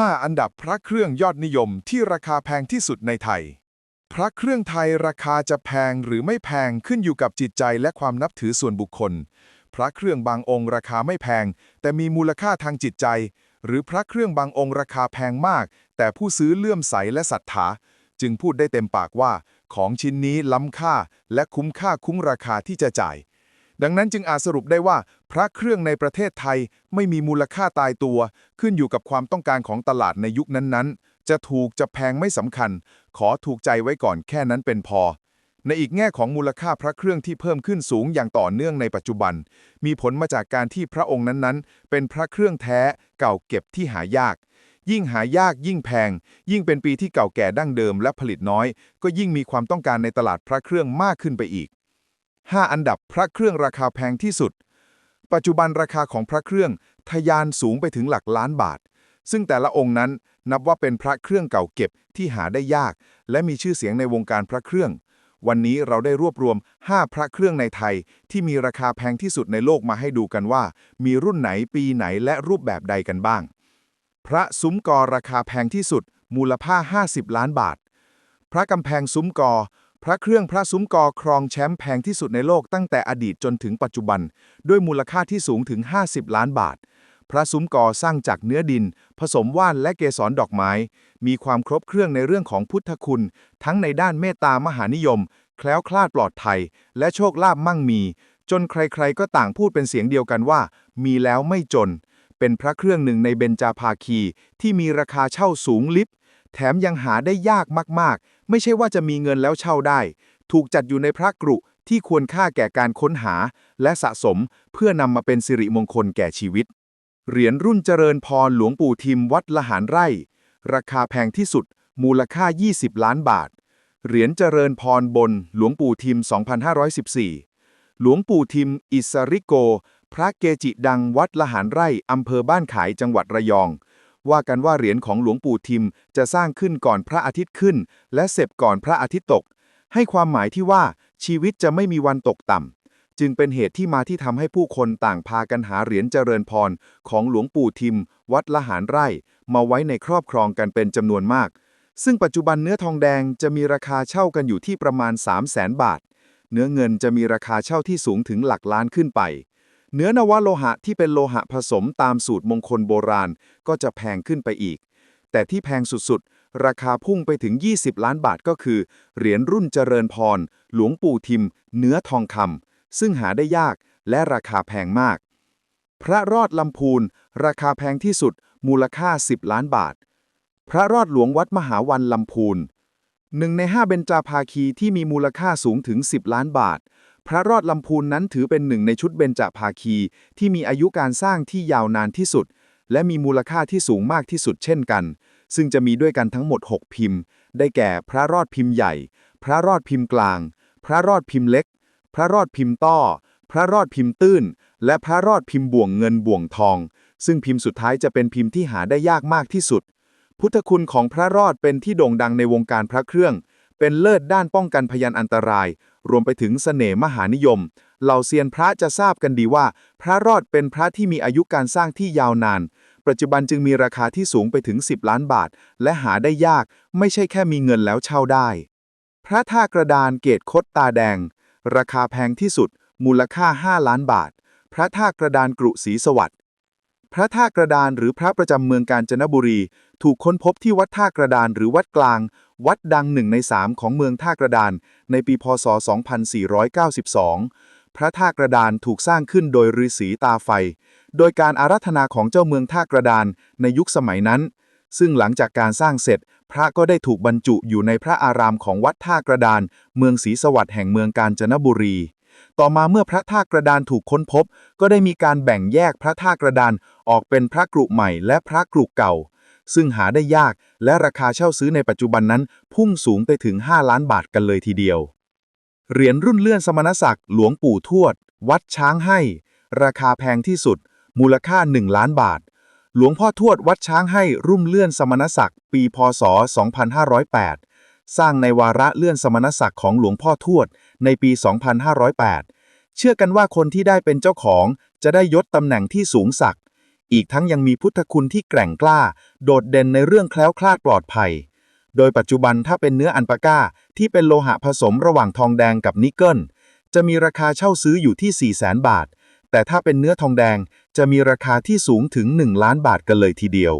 5 อันดับพระเครื่องยอดนิยมที่ราคาแพงที่สุดในไทย พระเครื่องไทยราคาจะแพงหรือไม่แพงขึ้นอยู่กับจิตใจและความนับถือส่วนบุคคล พระเครื่องบางองค์ราคาไม่แพง แต่มีมูลค่าทางจิตใจ หรือพระเครื่องบางองค์ราคาแพงมาก แต่ผู้ซื้อเลื่อมใสและศรัทธาจึงพูดได้เต็มปากว่า ของชิ้นนี้ล้ำค่าและคุ้มค่าคุ้มราคาที่จะจ่าย ดังนั้นจึงอาจสรุปได้ว่า พระเครื่องในประเทศไทยไม่มีมูลค่าตายตัว ขึ้นอยู่กับความต้องการของตลาดในยุคนั้นๆ จะถูกจะแพงไม่สำคัญ ขอถูกใจไว้ก่อนแค่นั้นเป็นพอ ในอีกแง่ของมูลค่าพระเครื่องที่เพิ่มขึ้นสูงอย่างต่อเนื่องในปัจจุบัน มีผลมาจากการที่พระองค์นั้นๆ เป็นพระเครื่องแท้เก่าเก็บที่หายากยิ่งหายากยิ่งแพง ยิ่งเป็นปีที่เก่าแก่ดั้งเดิมและผลิตน้อย ก็ยิ่งมีความต้องการในตลาดพระเครื่องมากขึ้นไปอีก 5 อันดับพระเครื่องราคาแพงที่สุด ปัจจุบันราคาของพระเครื่องทะยานสูงไปถึงหลักล้านบาท ซึ่งแต่ละองค์นั้นนับว่าเป็นพระเครื่องเก่าเก็บที่หาได้ยาก และมีชื่อเสียงในวงการพระเครื่อง วันนี้เราได้รวบรวม 5 พระเครื่องในไทย ที่มีราคาแพงที่สุดในโลกมาให้ดูกันว่า มีรุ่นไหนปีไหนและรูปแบบใดกันบ้าง พระซุ้มกอราคาแพงที่สุด มูลค่า 50 ล้านบาท พระกำแพงซุ้มกอ พระเครื่องพระซุ้มกอครองแชมป์แพงที่สุดในโลกตั้งแต่อดีตจนถึงปัจจุบัน ด้วยมูลค่าที่สูงถึง 50 ล้านบาท พระซุ้มกอสร้างจากเนื้อดิน ผสมว่านและเกสรดอกไม้ มีความครบเครื่องในเรื่องของพุทธคุณ ทั้งในด้านเมตตามหานิยม แคล้วคลาดปลอดภัย และโชคลาภมั่งมี จนใครๆก็ต่างพูดเป็นเสียงเดียวกันว่า มีแล้วไม่จน เป็นพระเครื่องหนึ่งในเบญจาภาคี ที่มีราคาเช่าสูงลิบ แถมยังหาได้ยากมากๆ ไม่ใช่ว่าจะมีเงินแล้วเช่าได้ ถูกจัดอยู่ในพระกรุที่ควรค่าแก่การค้นหา และสะสมเพื่อนำมาเป็นสิริมงคลแก่ชีวิต เหรียญรุ่นเจริญพรหลวงปู่ทิมวัดละหารไร่ ราคาแพงที่สุด มูลค่า 20 ล้านบาท เหรียญเจริญพรบนหลวงปู่ทิม 2514 หลวงปู่ทิม อิสริโก พระเกจิดังวัดละหารไร่อำเภอบ้านขายจังหวัดระยอง ว่ากันว่าเหรียญของหลวงปู่ทิมจะสร้างขึ้นก่อนพระอาทิตย์ขึ้น และเสร็จก่อนพระอาทิตย์ตก ให้ความหมายที่ว่าชีวิตจะไม่มีวันตกต่ำ จึงเป็นเหตุที่มาที่ทำให้ผู้คนต่างพากันหาเหรียญเจริญพรของหลวงปู่ทิม วัดละหารไร่ มาไว้ในครอบครองกันเป็นจำนวนมาก ซึ่งปัจจุบันเนื้อทองแดงจะมีราคาเช่ากันอยู่ที่ประมาณ 3 0 0แสนบาท เนื้อเงินจะมีราคาเช่าที่สูงถึงหลักล้านขึ้นไป เนื้อนวโลหะที่เป็นโลหะผสมตามสูตรมงคลโบราณก็จะแพงขึ้นไปอีก แต่ที่แพงสุดๆ ราคาพุ่งไปถึง 20 ล้านบาทก็คือ เหรียญรุ่นเจริญพร หลวงปู่ทิม เนื้อทองคำซึ่งหาได้ยากและราคาแพงมาก พระรอดลำพูน ราคาแพงที่สุด มูลค่า 10 ล้านบาท พระรอดหลวงวัดมหาวันลำพูนหนึ่งในห้าเบญจาภาคีที่มีมูลค่าสูงถึง 10 ล้านบาท พระรอดลำพูนนั้นถือเป็นหนึ่งในชุดเบญจภาคี ที่มีอายุการสร้างที่ยาวนานที่สุด และมีมูลค่าที่สูงมากที่สุดเช่นกัน ซึ่งจะมีด้วยกันทั้งหมด 6 พิมพ์ ได้แก่พระรอดพิมพ์ใหญ่ พระรอดพิมพ์กลาง พระรอดพิมพ์เล็ก พระรอดพิมพ์ต้อ พระรอดพิมพ์ตื้น และพระรอดพิมพ์บ่วงเงินบ่วงทอง ซึ่งพิมพ์สุดท้ายจะเป็นพิมพ์ที่หาได้ยากมากที่สุด พุทธคุณของพระรอดเป็นที่โด่งดังในวงการพระเครื่อง เป็นเลิศด้านป้องกันพยันอันตราย รวมไปถึงเสน่ห์มหานิยม เหล่าเซียนพระจะทราบกันดีว่า พระรอดเป็นพระที่มีอายุการสร้างที่ยาวนาน ปัจจุบันจึงมีราคาที่สูงไปถึง 10 ล้านบาท และหาได้ยาก ไม่ใช่แค่มีเงินแล้วเช่าได้ พระท่ากระดานเกตคดตาแดง ราคาแพงที่สุด มูลค่า 5 ล้านบาท พระท่ากระดานกรุศรีสวัสดิ์ พระท่ากระดานหรือพระประจำเมืองกาญจนบุรี ถูกค้นพบที่วัดท่ากระดานหรือวัดกลาง วัดดังหนึ่งในสามของเมืองท่ากระดาน ในปีพศ 2492 พระท่ากระดานถูกสร้างขึ้นโดยฤาษีตาไฟ โดยการอารัธนาของเจ้าเมืองท่ากระดานในยุคสมัยนั้น ซึ่งหลังจากการสร้างเสร็จ พระก็ได้ถูกบรรจุอยู่ในพระอารามของวัดท่ากระดาน เมืองศรีสวัสดิ์แห่งเมืองกาญจนบุรี ต่อมาเมื่อพระท่ากระดานถูกค้นพบ ก็ได้มีการแบ่งแยกพระท่ากระดานออกเป็นพระกรุใหม่และพระกรุเก่า ซึ่งหาได้ยากและราคาเช่าซื้อในปัจจุบันนั้น พุ่งสูงไปถึง 5 ล้านบาทกันเลยทีเดียว เหรียญรุ่นเลื่อนสมณศักดิ์หลวงปู่ทวด วัดช้างให้ ราคาแพงที่สุด มูลค่า 1 ล้านบาท หลวงพ่อทวดวัดช้างให้รุ่มเลื่อนสมณศักดิ์ปีพศ 2508สร้างในวาระเลื่อนสมณศักดิ์ของหลวงพ่อทวด ในปี 2508 เชื่อกันว่าคนที่ได้เป็นเจ้าของจะได้ยศตำแหน่งที่สูงสัก อีกทั้งยังมีพุทธคุณที่แกร่งกล้า โดดเด่นในเรื่องแคล้วคลาดปลอดภัย โดยปัจจุบันถ้าเป็นเนื้ออันปาก้าที่เป็นโลหะผสมระหว่างทองแดงกับนิกเกิล จะมีราคาเช่าซื้ออยู่ที่ 4 0 0แสนบาท แต่ถ้าเป็นเนื้อทองแดงจะมีราคาที่สูงถึง 1 ล้านบาทกันเลยทีเดียว